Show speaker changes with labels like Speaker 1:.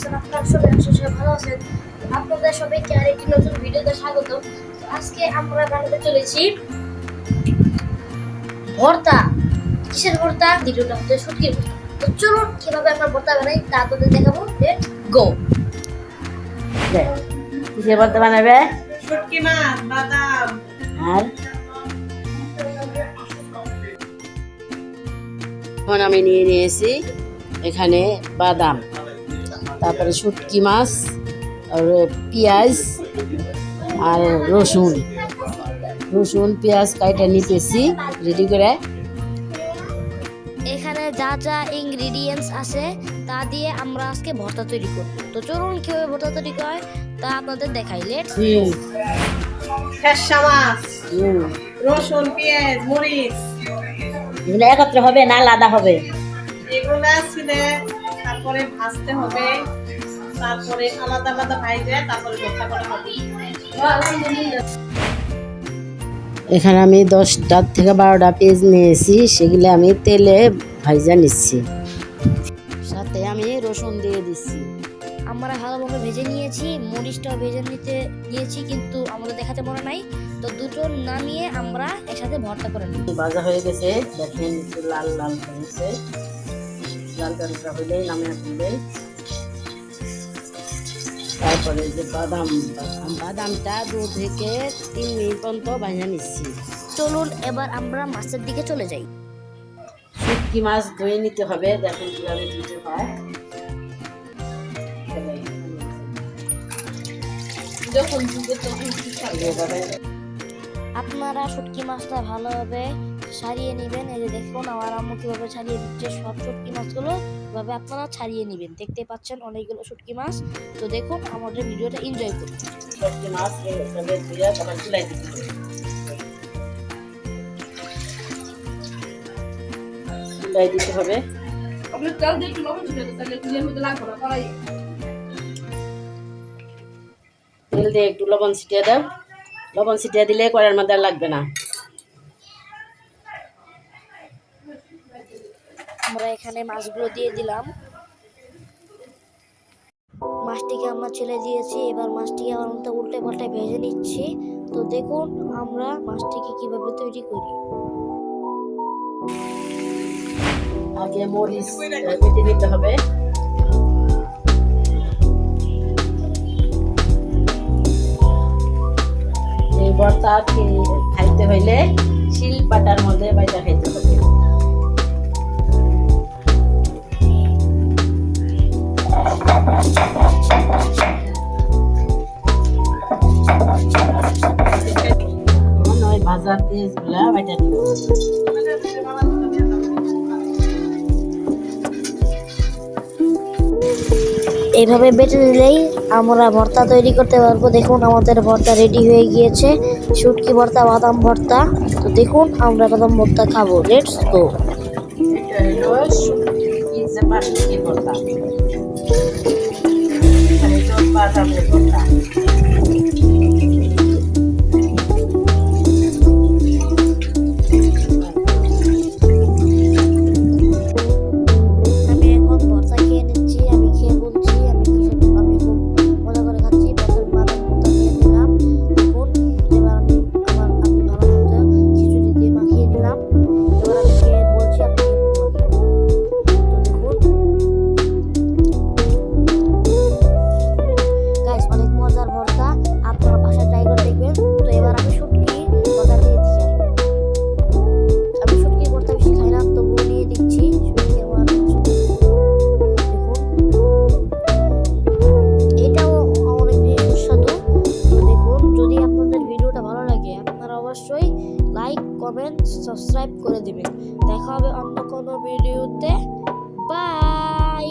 Speaker 1: আছেন আপনারা সবাই আশা করি ভালো আছেন। আপনাদের সবাইকে আরেকটি নতুন ভিডিওতে স্বাগত। আজকে আমরা বানাতে চলেছি ভর্তা। কিসের ভর্তা? ভিডিওটা হচ্ছে শুটকির ভর্তা। তো চলুন কীভাবে আমরা ভর্তা বানাই তা আপনাদের দেখাবো। লেট গো
Speaker 2: কিসের ভর্তা বানাবে?
Speaker 3: শুটকি মাছ বাদাম।
Speaker 2: আর? এখন আমি নিয়ে নিয়েছি এখানে বাদাম। তারপরে শুটকি মাছ আর পেঁয়াজ আর রসুন। রসুন পেঁয়াজ কাইটা নিতেছি রেডি করে।
Speaker 1: এখানে যা যা ইনগ্রেডিয়েন্টস আছে তা দিয়ে আমরা আজকে ভর্তা তৈরি করব। তো চলুন কীভাবে ভর্তা তৈরি হয় তা আপনাদের দেখাই। লেট
Speaker 2: হুম,
Speaker 3: ফেসা মাছ
Speaker 2: হুম।
Speaker 3: রসুন পেঁয়াজ মরিচ।
Speaker 2: এগুলো একত্র হবে না আলাদা হবে?
Speaker 3: এগুলা ছিলে তারপরে ভাজতে হবে। তারপরে আলাদা আলাদা ভাইজে তারপরে ভর্তা করা হবে।
Speaker 2: এখানে আমি দশটার থেকে বারোটা পেজ নিয়েছি সেগুলো আমি তেলে ভাইজা নিচ্ছি। সাথে আমি রসুন দিয়ে দিচ্ছি।
Speaker 1: আমরা ভালোভাবে ভেজে নিয়েছি মরিচটাও ভেজে নিতে নিয়েছি কিন্তু আমাদের দেখাতে মনে নাই। তো দুটো নামিয়ে আমরা একসাথে ভর্তা করে নিই
Speaker 2: ভাজা হয়ে গেছে দেখেন একটু লাল লাল হয়েছে। লাল লালটা হইলে নামিয়ে তুলবে তারপরে যে বাদাম বাদাম। বাদামটা দু থেকে তিন মিনিট পর্যন্ত ভাজা নিচ্ছি।
Speaker 1: চলুন এবার আমরা মাছের দিকে চলে যাই।
Speaker 2: শুটকি মাছ ধুয়ে নিতে হবে দেখেন কীভাবে দিতে হয়। এভাবে
Speaker 1: আপনারা শুটকি মাছটা ভালোভাবে ছাড়িয়ে নেবেন। এই যে দেখুন আমার আম্মু কীভাবে ছাড়িয়ে দিচ্ছে সব শুটকি মাছগুলো। এভাবে আপনারা ছাড়িয়ে নেবেন। দেখতে পাচ্ছেন অনেকগুলো শুটকি মাছ। তো দেখুন আমাদের ভিডিওটা এনজয় করুন।
Speaker 2: শুটকি মাছ দিতে হবে। দিতে হবে তেল দিয়ে একটু লবণ ছিটিয়ে দাও। লবণ ছিটিয়ে দিলে কড়ার মধ্যে আর লাগবে না।
Speaker 1: আমরা এখানে মাছগুলো দিয়ে দিলাম। মাছটিকে আমরা ছেলে দিয়েছি, এবার মাছটিকে আমার মতো উল্টে পাল্টে ভেজে নিচ্ছি। তো দেখুন আমরা মাছটিকে কীভাবে তৈরি করি।
Speaker 2: আগে মরিচ বেটে নিতে হবে। এই ভর্তা খাইতে হইলে শিল পাটার মধ্যে বাইটা খাইতে ভাজা পেঁয়াজগুলা বাইটা দিব
Speaker 1: এইভাবে বেটে নিলেই আমরা ভর্তা তৈরি করতে পারব। দেখুন, আমাদের ভর্তা রেডি হয়ে গিয়েছে। শুটকি ভর্তা, বাদাম ভর্তা। তো দেখুন, আমরা বাদাম ভর্তা খাব। লেটস গো
Speaker 2: ভর্তা।
Speaker 1: লাইক কমেন্ট সাবস্ক্রাইব করে দিবেন। দেখা হবে অন্য কোনো ভিডিওতে। বাই